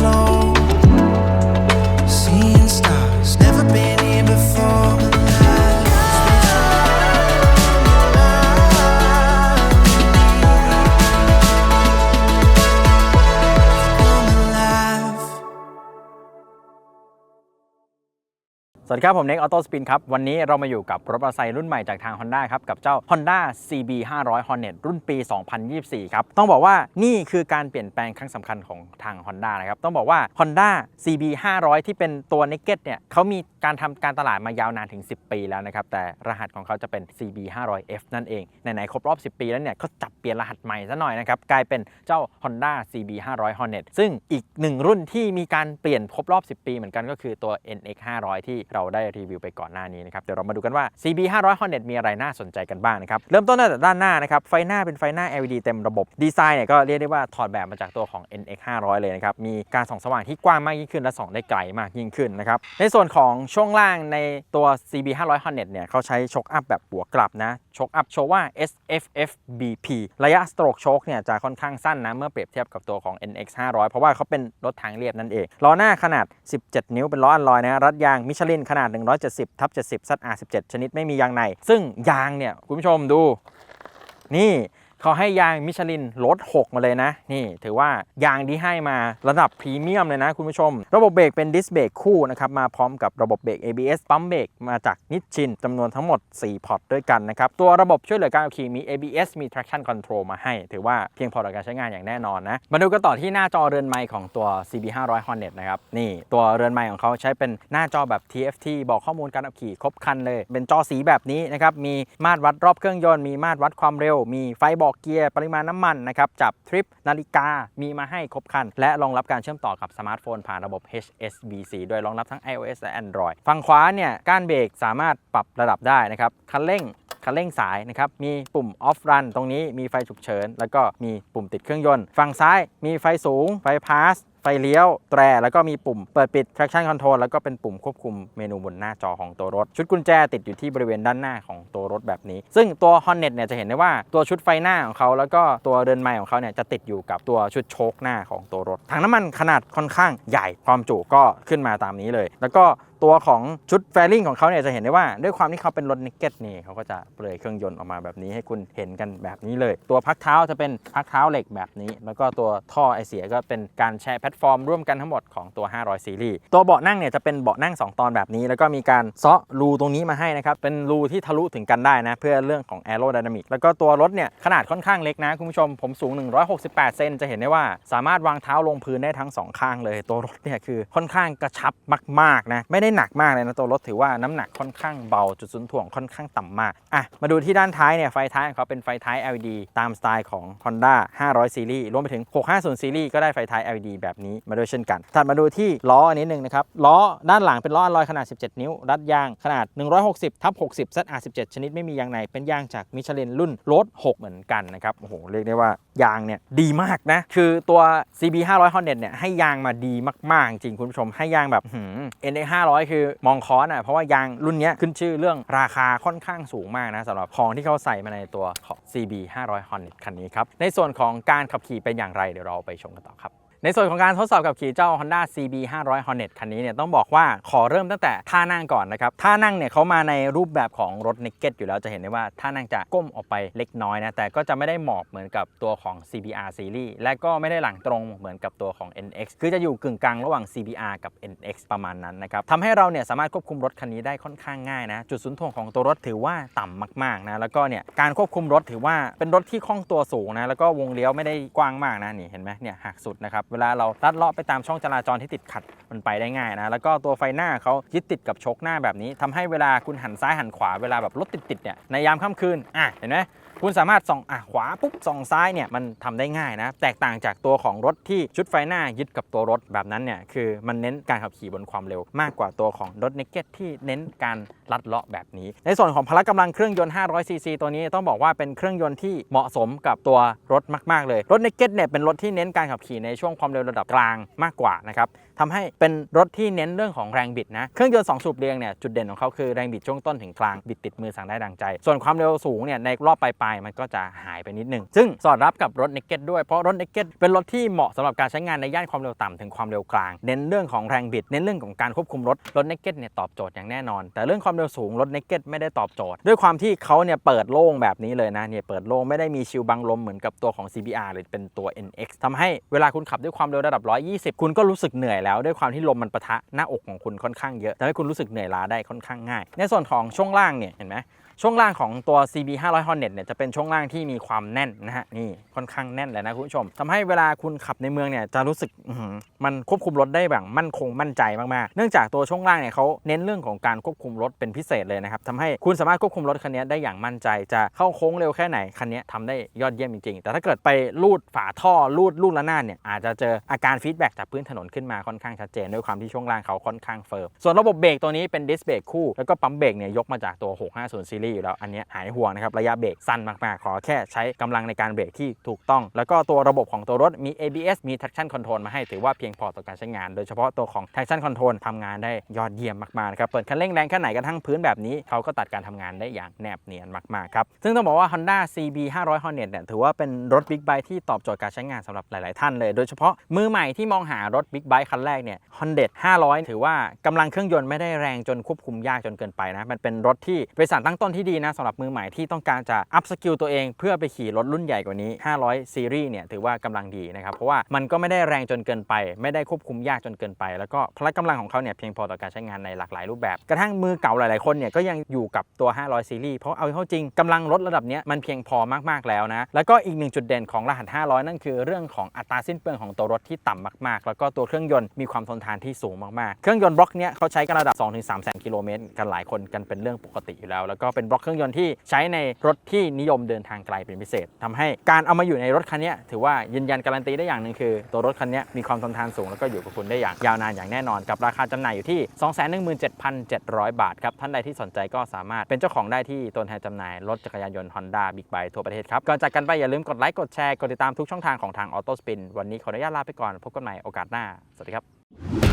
slow สวัสดีครับ ผมเน็กออโต้สปินครับ วันนี้เรามาอยู่กับรถมอเตอร์ไซค์รุ่นใหม่จากทาง Honda ครับ กับเจ้า Honda CB 500 Hornet รุ่นปี 2024 ครับ ต้องบอกว่านี่คือการเปลี่ยนแปลงครั้งสำคัญของทาง Honda นะครับ ต้องบอกว่า Honda CB 500 ที่เป็นตัว Naked เนี่ยเขามีการทำการตลาดมายาวนานถึง 10 ปีแล้วนะครับ แต่รหัสของเขาจะเป็น CB 500F นั่นเอง ไหนๆ ครบรอบ 10 ปีแล้วเนี่ยเขาจับเปลี่ยนรหัสใหม่ซะหน่อยนะครับ กลายเป็นเจ้า Honda CB 500 Hornet ซึ่งอีกหนึ่งรุ่นที่มีการเปลี่ยนครบรอบ 10 ปีเหมือนกันก็คือตัว NX 500ที่เราได้รีวิวไปก่อนหน้านี้นะครับเดี๋ยวเรามาดูกันว่า CB 500 Hornet มีอะไรน่าสนใจกันบ้างนะครับเริ่มต้นตั้งแต่ด้านหน้านะครับไฟหน้าเป็นไฟหน้า LED เต็มระบบดีไซน์เนี่ยก็เรียกได้ว่าถอดแบบมาจากตัวของ NX 500เลยนะครับมีการส่องสว่างที่กว้างมากยิ่งขึ้นและส่องได้ไกลมากยิ่งขึ้นนะครับในส่วนของช่วงล่างในตัว CB 500 Hornet เนี่ยเขาใช้ช็อคอัพแบบหัวกลับนะช็อคอัพโชว์ว่า SFF BP ระยะสโตรกโชคเนี่ยจะค่อนข้างสั้นนะเมื่อเปรียบเทียบกับตัวของ NX 500 เพราะว่าเขาเป็นรถทางเรียบนั่นเองล้อหน้าขนาด 17 นิ้วเป็นล้ออัลลอยนะรัดยางมิชลินขนาด 170ทับ70 ZR17 ชนิดไม่มียางใน ซึ่งยางเนี่ยคุณผู้ชมดู นี่ เขาให้ยางมิชลินลด 6 มาเลยนะ นี่ถือว่ายางที่ให้มาระดับพรีเมียมเลยนะคุณผู้ชม ระบบเบรกเป็นดิสเบรกคู่นะครับมาพร้อมกับระบบเบรก ABS ปั๊มเบรกมาจากนิชชินจำนวนทั้งหมด 4 พอร์ตด้วยกันนะครับ ตัวระบบช่วยเหลือการขับขี่มี ABS มี traction control มาให้ ถือว่าเพียงพอต่อการใช้งานอย่างแน่นอนนะ มาดูกันต่อที่หน้าจอเรือนไมค์ของตัว CB 500 Hornet นะครับนี่ตัวเรือนไมค์ของเขาใช้เป็นหน้าจอแบบ TFT บอกข้อมูลการขับขี่ครบครันเลย เป็นจอสีแบบนี้นะครับมีมาตรวัดรอบเครื่องยนต์มีมาตรวัดความเร็ว มีไฟบอกเกียร์ ปริมาณน้ำมันนะครับ จับทริปนาฬิกามีมาให้ครบคัน และรองรับการเชื่อมต่อกับสมาร์ทโฟนผ่านระบบ HSBC โดยรองรับทั้ง iOS และ Android ฝั่งขวาเนี่ยก้านเบรกสามารถปรับระดับได้นะครับคันเร่ง คันเร่งสายนะครับมีปุ่ม off run ตรงนี้มีไฟฉุกเฉิน แล้วก็มีปุ่มติดเครื่องยนต์ ฝั่งซ้ายมีไฟสูง ไฟพาสไฟเลี้ยว แตร แล้วก็มีปุ่มเปิดปิด traction control แล้วก็เป็นปุ่มควบคุมเมนูบนหน้าจอของตัวรถ ชุดกุญแจติดอยู่ที่บริเวณด้านหน้าของตัวรถแบบนี้ ซึ่งตัว Hornet เนี่ยจะเห็นได้ว่าตัวชุดไฟหน้าของเขา แล้วก็ตัวเรือนไม้ของเขาเนี่ยจะติดอยู่กับตัวชุดโชคหน้าของตัวรถถังน้ำมันขนาดค่อนข้างใหญ่ความจุก็ขึ้นมาตามนี้เลย แล้วก็ ตัวของชุดแฟลิงของเขาเนี่ยจะเห็นได้ว่าด้วยความที่เขาเป็นรถนิกเก็ตนี่เขาก็จะเปลือยเครื่องยนต์ออกมาแบบนี้ให้คุณเห็นกันแบบนี้เลย ตัวพักเท้าจะเป็นพักเท้าเหล็กแบบนี้ แล้วก็ตัวท่อไอเสียก็เป็นการแชร์แพลตฟอร์มร่วมกันทั้งหมดของตัว 500 ซีรีส์ตัวเบาะนั่งเนี่ยจะเป็นเบาะนั่ง 2 ตอนแบบนี้ แล้วก็มีการเซาะรูตรงนี้มาให้นะครับเป็นรูที่ทะลุถึงกันได้นะเพื่อเรื่องของแอโร d y นามิกแล้วก็ตัวรถเนี่ยขนาดค่อนข้างเล็กนะคุณผู้ชมผมสูง 168 เซนจะเห็นได้ว่า สามารถวางเท้าลงพื้นได้ทั้งสองข้างเลย ตัวรถเนี่ยคือค่อนข้างกระชับมากๆนะไม่ได้ได้หนักมากเลยนะตัวรถถือว่าน้ำหนักค่อนข้างเบาจุดศูนย์ถ่วงค่อนข้างต่ำมากอะมาดูที่ด้านท้ายเนี่ยไฟท้ายเขาเป็นไฟท้าย LED ตามสไตล์ของ Honda 500 ซีรีส์รวมไปถึง 650 ซีรีส์ก็ได้ไฟท้าย LED แบบนี้มาด้วยเช่นกันถัดมาดูที่ล้ออันนี้หนึ่งนะครับล้อด้านหลังเป็นล้ออลอยขนาด 17 นิ้ว รัดยางขนาด 160ทับ60 ZR17 ชนิดไม่มียางในเป็นยางจากมิชลินรุ่นรถ6เหมือนกันนะครับโอ้โหเรียกได้ว่ายางเนี่ยดีมากนะคือตัว CB 500 Hornet เนี่ยให้ยางมาดีมากๆ จริงคุณผู้ชมให้ยางแบบ NA 500อยคือมองคอนอะเพราะว่ายางรุ่นนี้ขึ้นชื่อเรื่องราคาค่อนข้างสูงมากนะสำหรับของที่เขาใส่มาในตัว CB 500 Hornet คันนี้ครับในส่วนของการขับขี่เป็นอย่างไรเดี๋ยวเราไปชมกันต่อครับ ในส่วนของการทดสอบกับขี่เจ้า Honda CB 500 Hornet คันนี้เนี่ยต้องบอกว่าขอเริ่มตั้งแต่ท่านั่งก่อนนะครับ ท่านั่งเนี่ยเขามาในรูปแบบของรถ Naked อยู่แล้วจะเห็นได้ว่าท่านั่งจะก้มออกไปเล็กน้อยนะ แต่ก็จะไม่ได้หมอบเหมือนกับตัวของ CBR Series และก็ไม่ได้หลังตรงเหมือนกับตัวของ NX คือจะอยู่กึ่งกลางระหว่าง CBR กับ NX ประมาณนั้นนะครับทำให้เราเนี่ยสามารถควบคุมรถคันนี้ได้ค่อนข้างง่ายนะจุดศูนย์ถ่วงของตัวรถถือว่าต่ำมากๆนะแล้วก็เนี่ยการควบคุมรถถือว่าเป็นรถที่คล่องตัวสูงนะแล้วก็วงเลี้ยวไม่ได้กว้างมากนะนี่เห็นไหมเนี่ยหักสุดนะครับเวลาเราลัดเลาะไปตามช่องจราจรที่ติดขัดมันไปได้ง่ายนะ แล้วก็ตัวไฟหน้าเขายึดติดกับโชคหน้าแบบนี้ทำให้เวลาคุณหันซ้ายหันขวาเวลาแบบรถติดๆเนี่ยในยามค่ำคืนอะเห็นไหมคุณสามารถส่องอะขวาปุ๊บส่องซ้ายเนี่ยมันทำได้ง่ายนะ แตกต่างจากตัวของรถที่ชุดไฟหน้ายึดกับตัวรถแบบนั้นเนี่ยคือมันเน้นการขับขี่บนความเร็ว มากกว่าตัวของรถเนกเก็ตที่เน้นการ ลัดเลาะแบบนี้ ในส่วนของพละกำลังเครื่องยนต์ 500 ซีซีตัวนี้ต้องบอกว่าเป็นเครื่องยนต์ที่เหมาะสมกับตัวรถมาก ๆ เลย รถเนกเก็ตเนี่ยเป็นรถที่เน้นการขับขี่ในช่วงความเร็วระดับกลางมากกว่านะครับทำให้เป็นรถที่เน้นเรื่องของแรงบิดนะ เครื่องยนต์2สูบเรียงเนี่ยจุดเด่นของเขาคือแรงบิดช่วงต้นถึงกลางบิดติดมือสั่งได้ดังใจ ส่วนความเร็วสูงเนี่ยในรอบปลน์มันก็จะหายไปนิดนึง ซึ่งสอดรับกับรถ Naked ด้วยเพราะรถ Naked เป็นรถที่เหมาะสำหรับการใช้งานในย่านความเร็วต่ำถึงความเร็วกลาง เน้นเรื่องของแรงบิด เน้นเรื่องของการควบคุมรถรถ Naked เนี่ยตอบโจทย์อย่างแน่นอน แต่เรื่องความเร็วสูงรถ Naked ไม่ได้ตอบโจทย์ ด้วยความที่เขาเนี่ยเปิดโล่งแบบนี้เลยนะเนี่ยเปิดโล่งไม่ได้มีชิลบังลมเหมือนกับตัวของ CBR หรือเป็นตัว NX ทำให้เวลาคุณขับด้วยความเร็วระดับ 120 คุณก็รู้สึกเหนื่อยแล้ว ด้วยความที่ลมมันปะทะหน้าอกของคุณค่อนข้างเยอะทำให้คุณรู้สึกเหนื่อยล้าได้ค่อนข้างง่าย ในส่วนของช่วงล่างเนี่ยเห็นไหมช่วงล่างของตัว CB 500 Hornet เนี่ยจะเป็นช่วงล่างที่มีความแน่นนะฮะนี่ค่อนข้างแน่นเลยนะคุณผู้ชมทำให้เวลาคุณขับในเมืองเนี่ยจะรู้สึกมันควบคุมรถได้แบบมั่นคงมั่นใจมากๆ เนื่องจากตัวช่วงล่างเนี่ยเขาเน้นเรื่องของการควบคุมรถเป็นพิเศษเลยนะครับทำให้คุณสามารถควบคุมรถคันนี้ได้อย่างมั่นใจ จะเข้าโค้งเร็วแค่ไหนคันนี้ทำได้ยอดเยี่ยมจริงๆ แต่ถ้าเกิดไปลูดฝาท่อลูดลูดละนาดเนี่ยอาจจะเจออาการฟีดแบ็กจากพื้นถนนขึ้นมาค่อนข้างชัดเจนด้วยความที่ช่วงล่างเขาค่อนข้างเฟิร์มส่วนระบบเบรกตัวนี้เป็นดิสเบรกคู่แล้วก็ปั๊มเบรกเนี่ยยกมาจากตัว 650ซีรีส์อยู่แล้วอันนี้หายห่วงนะครับระยะเบรกสั้นมากๆ ขอแค่ใช้กำลังในการเบรกที่ถูกต้อง แล้วก็ตัวระบบของตัวรถมี ABS มี traction control มาให้ถือว่าเพียงพอต่อการใช้งาน โดยเฉพาะตัวของ traction control ทำงานได้ยอดเยี่ยมมากๆนะครับเปิดคันเร่งแรงแค่ไหนกระทั่งพื้นแบบนี้เขาก็ตัดการทำงานได้อย่างแนบเนียนมากๆครับซึ่งต้องบอกว่า Honda CB 500 Hornet เนี่ยถือว่าเป็นรถบิ๊กไบค์ที่ตอบโจทย์การใช้งานสำหรับหลาย ๆ ท่านเลย โดยเฉพาะมือใหม่ที่มองหารถบิ๊กไบค์คันแรกเนี่ย Honda 500 ถือว่ากำลังเครื่องยนต์ไม่ได้แรงจนควบคุมยากจนเกินไปนะมันเป็นรถที่เป็นสารตั้งต้นที่ดีนะสำหรับมือใหม่ที่ต้องการจะอัพสกิลตัวเองเพื่อไปขี่รถรุ่นใหญ่กว่านี้ 500 ซีรีส์เนี่ยถือว่ากำลังดีนะครับเพราะว่ามันก็ไม่ได้แรงจนเกินไป ไม่ได้ควบคุมยากจนเกินไป แล้วก็พละกำลังของเขาเนี่ยเพียงพอต่อการใช้งานในหลากหลายรูปแบบกระทั่งมือเก่าหลาย ๆ คนเนี่ยก็ยังอยู่กับตัว 500 ซีรีส์เพราะเอาเข้าจริงกำลังรถระดับเนี้ยมันเพียงพอมาก ๆ แล้วนะ แล้วก็อีกหนึ่งจุดเด่นของรหัส 500 นั่นคือเรื่องของอัตราสิ้นเปลืองของตัวรถที่ต่ำมาก ๆ แล้วก็ตัวเครื่องยนต์มีความทนทานที่สูงมาก ๆ เครื่องยนต์บล็อกเนี้ยเขาใช้กันระดับ 2-3แสนกิโลเมตรกันหลายคนกันเป็นเรื่องปกติอยู่แล้ว แล้วก็เป็นบล็อกเครื่องยนต์ที่ใช้ในรถที่นิยมเดินทางไกลเป็นพิเศษทำให้การเอามาอยู่ในรถคันนี้ถือว่ายืนยันการันตีได้อย่างหนึ่งคือตัวรถคันนี้มีความทนทานสูงแล้วก็อยู่กับคุณได้อย่างยาวนานอย่างแน่นอนกับราคาจำหน่ายอยู่ที่ 217,700 บาทครับท่านใดที่สนใจก็สามารถเป็นเจ้าของได้ที่ตัวแทนจำหน่ายรถจักรยานยนต์ Honda Big b i k ทั่วประเทศครับก่อนจากกันไปอย่าลืมกดไลค์กดแชร์กดติดตามทุกช่องทางของทาง Auto Spin วันนี้ขออนุญาตลาไปก่อนพบกันใหม่โอกาสหน้าสวัสดีครับ